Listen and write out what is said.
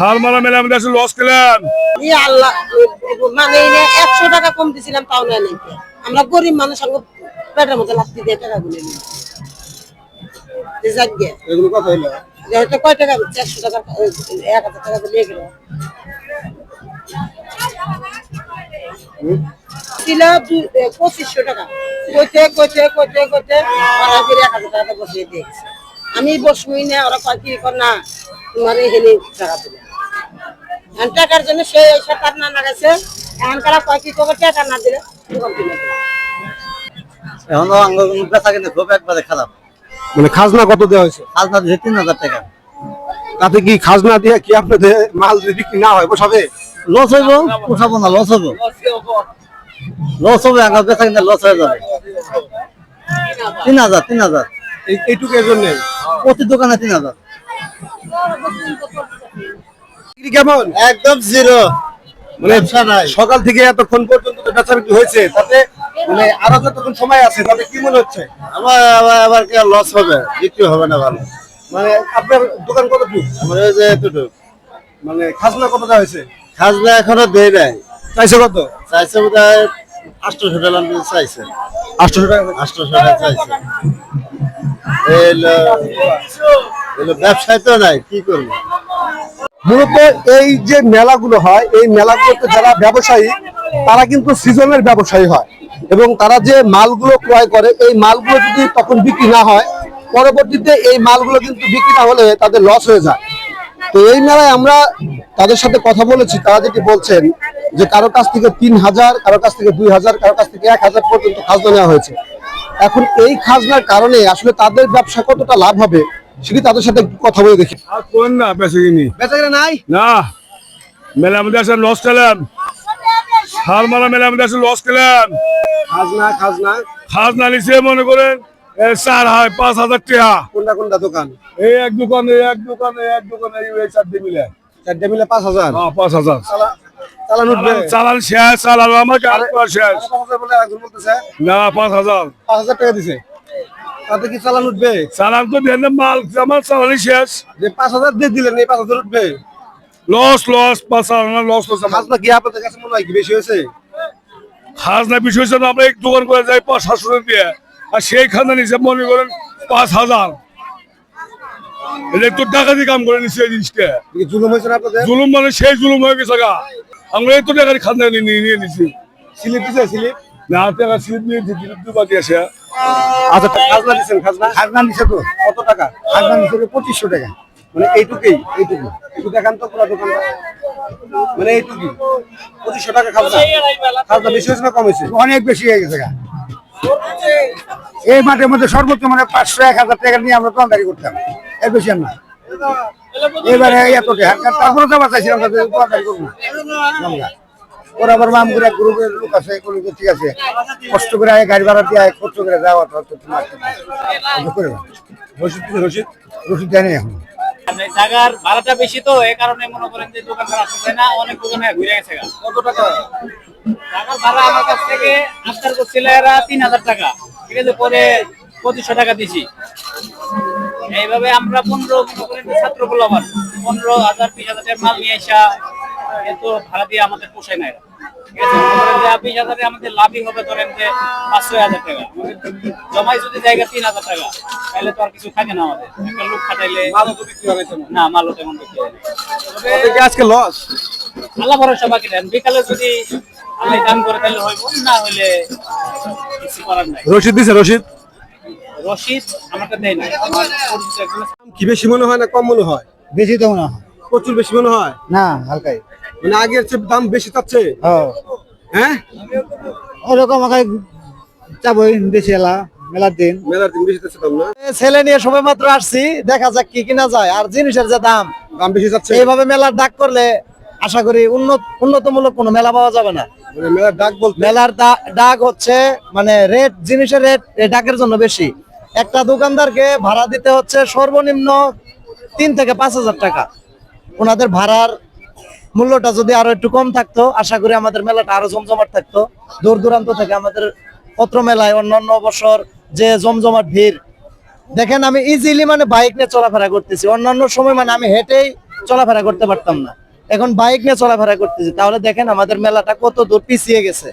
হারমারা মেলা আমাদের আসলে লস খেলাম ই আল্লাহ মানে একশো টাকা কম দিছিলাম তাও নেয় নাই আমরা গরিব মানুষ সঙ্গে পেটের মধ্যে লাগতে দিয়ে টাকা গুলো নিই যাক গে এগুলো কত হইল? যে হয়তো কয় টাকা চারশো টাকা এক হাজার টাকা দিয়ে গেল। ছিল দু- এ, পঁচিশশো টাকা। কইতে কইতে কইতে কইতে ওরা ফিরে এক হাজার টাকা বসিয়ে দিয়েছে। আমি বসবই না ওরা কয় কি কর না তোমার এখানে টাকা দিলে এখন টাকার জন্য সে এসে তার না লাগাইছে। এখন কারা কয় কি করবে টাকা না দিলে। এখন বেচা কিন্তু খুব একবারে খারাপ। মানে খাজনা কত দেওয়া হয়েছে? খাজনা তিন হাজার টাকা। তাতে কি খাজনা দিয়ে কি আপনাদের মাল যদি বিক্রি না হয় বসাবে? লস হইব পোষাবো না লস হইব। লস হবে আঙ্গুল বেচা লস হয়ে যাবে। তিন হাজার তিন হাজার। এই- এইটুকুর জন্য? প্রতি দোকানে তিন হাজার। বিক্রি কেমন? একদম জিরো মানে সকাল থেকে এতক্ষণ পর্যন্ত বেচা বিক্রি হয়েছে তাতে মানে আরও যতক্ষণ সময় আছে তাতে কি মনে হচ্ছে? আবার আবার আবার কি লস হবে? বিক্রি হবে না ভালো। মানে আপনার দোকান কতটুকু? আমার এই যে এতটুকু। মানে খাজনা কত দেওয়া হয়েছে? খাজনা এখনও দেয় নাই। চাইছে কত? চাইছে বোধ হয় আটশোশো টাকা চাইছে। টাকা আটশোশো টাকা চাইছে। ব্যবসায় তো নাই কি করব? মূলত এই যে মেলাগুলো হয়, এই মেলাগুলোতে যারা ব্যবসায়ী, তারা কিন্তু সিজনের ব্যবসায়ী হয়। এবং তারা যে মালগুলো ক্রয় করে, এই মালগুলো যদি তখন বিক্রি না হয়, পরবর্তীতে এই মালগুলো কিন্তু বিক্রি না হলে তাদের লস হয়ে যায়। তো এই মেলায় আমরা তাদের সাথে কথা বলেছি, তারা যেটি বলছেন যে কারও কাছ থেকে তিন হাজার, কারও কাছ থেকে দুই হাজার, কারও কাছ থেকে এক হাজার পর্যন্ত খাজনা নেওয়া হয়েছে। এখন এই খাজনার কারণে আসলে তাদের ব্যবসা কতটা লাভ হবে সেটি তাদের সাথে কথা বলে দেখি? আর কোন না বেঁচে কিনি বেচা নাই? না মেলা আমাদের আসলে লস খেলাম হারমারা মেলা আমাদের আসলে লস খেলাম খাজনা খাজনা? খাজনা নিচে মনে করেন এ, চার হয় পাঁচ হাজার টাকা কোনটা কোনটা দোকান? এই এক দোকানে এক দোকানে এক দোকানে এই চারটে মিলে। চারটে মিলে পাঁচ হাজার? হ্যাঁ পাঁচ হাজার। চালা- চালান উঠবে? চালান- শেষ চালান। করা শেষ। পাঁচ হাজার বলে একজন বলতেছে। না পাঁচ হাজার। পাঁচ হাজার টাকা দিছে। তাতে কি চালান উঠবে? চালান তো দেন মাল আমার চালানি শেষ। যে পাঁচ হাজার দিয়ে দিলেন এই পাঁচ হাজার উঠবে? লস লস পাঁচ চালান লস লস খাজনা কি আপনাদের কাছে মনে হয় কি বেশি হয়েছে? খাজনা বিষয় হচ্ছে না, আমরা এক দোকান করে যাই পাঁচ সাতশো দিয়ে। আর সেই খাজনা নিচে মনে করেন পাঁচ হাজার। একটু টাকা দিয়ে কাম করে নিচ্ছে এই জিনিসটা। জুলুম হয়েছে আপনাদের? জুলুম মানে সেই জুলুম হয়ে গেছে গা। আমরা এই তো টাকার খাজনা নিয়ে নিয়ে নিছি। স্লিপ দিছে স্লিপ? না টাকা স্লিপ নিয়ে দিচ্ছি দুবার দিয়েছে আচ্ছা খাজনা দিচ্ছেন খাজনা? খাজনা দিছে তো কত টাকা? খাজনা দিছে পঁচিশশো টাকা। মানে এইটুকুই? এইটুকু। একটু দেখান তো পুরো দোকানটা। মানে এইটুকুই? পঁচিশশো টাকা খাজনা। খাজনা বেশি হয়েছে না কম হয়েছে? অনেক বেশি হয়ে গেছে এই মাঠের মধ্যে সর্বোচ্চ মানে পাঁচশো এক হাজার টাকা নিয়ে আমরা দোকানদারি করতাম। এর বেশি না। এবারে এত টাকা। তারপরে তো আবার চাইছিলাম দোকানদারি করব আমরা। ওরা আবার গ্রুপের লোক আছে ঠিক আছে। কষ্ট করে আয় গাড়ি ভাড়া দিয়ে আয় কষ্ট করে যাওয়া তো তোমার। রসিদ দিছে রসিদ রসিদ দেয় এখন। জায়গার ভাড়াটা বেশি তো এই কারণে মনে করেন যে দোকানদার আসতে না অনেক দোকানে ঘুরে গেছে কত টাকা? টাকার ভাড়া আমার কাছ থেকে আফতার করছিল এরা তিন হাজার টাকা। ঠিক আছে পরে পঁচিশশো টাকা দিছি। এইভাবে আমরা পনেরো মনে করেন ছাত্র বললাম পনেরো হাজার বিশ হাজার মাল নিয়ে আসা এত ভাড়া দিয়ে আমাদের পোষায় না এরা। ঠিক আছে? করেন যে বিশ হাজারে আমাদের লাভই হবে ধরেন যে পাঁচ ছয় হাজার টাকা। আমাদের যদি জায়গা তিন হাজার টাকা তাহলে তো আর কিছু থাকে না আমাদের। একটা লোক খাটাইলে মালও তো বিক্রি হবে তেমন। না মালও তেমন বিক্রি হয় না। তবে তাতে কি আজকে লস আল্লাহ ভরসা বাকি দেন। বিকালে যদি আমি দান করে তাহলে হইব। না হইলে কিছু করার নাই। রসিদ দিছে রসিদ রশিদ আমাকে দেয় না আমার পরিচিত একজন কি বেশি মনে হয় না কম মনে হয়? বেশি তো মনে হয়। প্রচুর বেশি মনে হয়? না হালকাই। মানে আগের চেয়ে দাম বেশি চাচ্ছে? হ্যাঁ। ওরকম আমাকে যাবই বেশি এলা মেলার দিন। মেলার দিন বেশি দাম না? ছেলে নিয়ে সবে মাত্র আসছি দেখা যাক কি কিনা যায়। আর জিনিসের যে দাম দাম বেশি চাচ্ছে? এইভাবে মেলার ডাক করলে আশা করি উন্নত উন্নতমূলক কোনো মেলা পাওয়া যাবে না। মানে মেলার ডাক বলতে? মেলার ডাক হচ্ছে মানে রেট জিনিসের রেট এই ডাকের জন্য বেশি। একটা দোকানদারকে ভাড়া দিতে হচ্ছে সর্বনিম্ন তিন থেকে পাঁচ হাজার টাকা। ওনাদের ভাড়ার মূল্যটা যদি আরও একটু কম থাকতো, আশা করি আমাদের মেলাটা আরও জমজমাট থাকতো। দূর দূরান্ত থেকে আমাদের পত্র মেলায় অন্যান্য বছর যে জমজমাট ভিড়, দেখেন আমি ইজিলি মানে বাইক নিয়ে চলাফেরা করতেছি। অন্যান্য সময় মানে আমি হেঁটেই চলাফেরা করতে পারতাম না। এখন বাইক নিয়ে চলাফেরা করতেছি। তাহলে দেখেন আমাদের মেলাটা কত দূর পিছিয়ে গেছে।